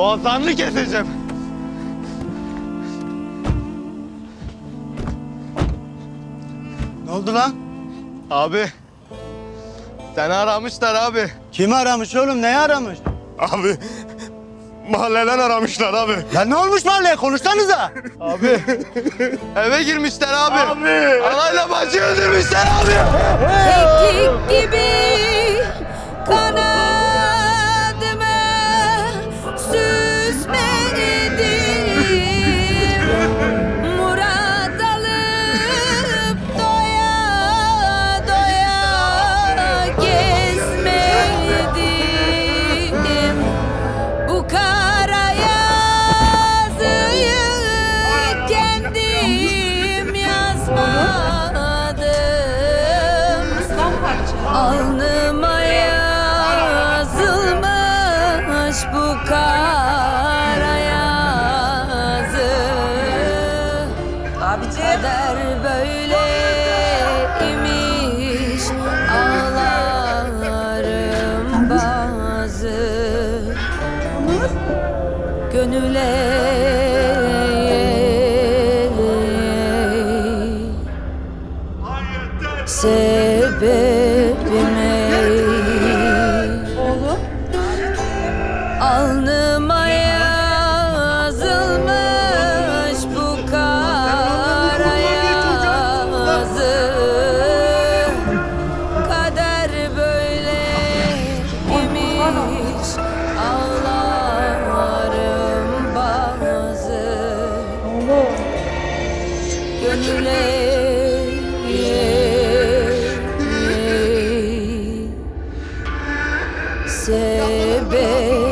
Boğazlarını keseceğim. Ne oldu lan? Abi. Seni aramışlar abi. Kimi aramış oğlum? Neyi aramış? Abi. Mahalleden aramışlar abi. Ya ne olmuş mahalleye? Konuşsanıza. Abi. Eve girmişler abi. Abi. Anayla bacı öldürmüşler abi. Keklik gibi Alnıma yazılmış bu kara yazı. Kader böyleymiş ağlarım bazı. Gönüle Alnıma yazılmış bu kara yazı Kader böyle imiş Ağlarım bazı. Gönüle sebep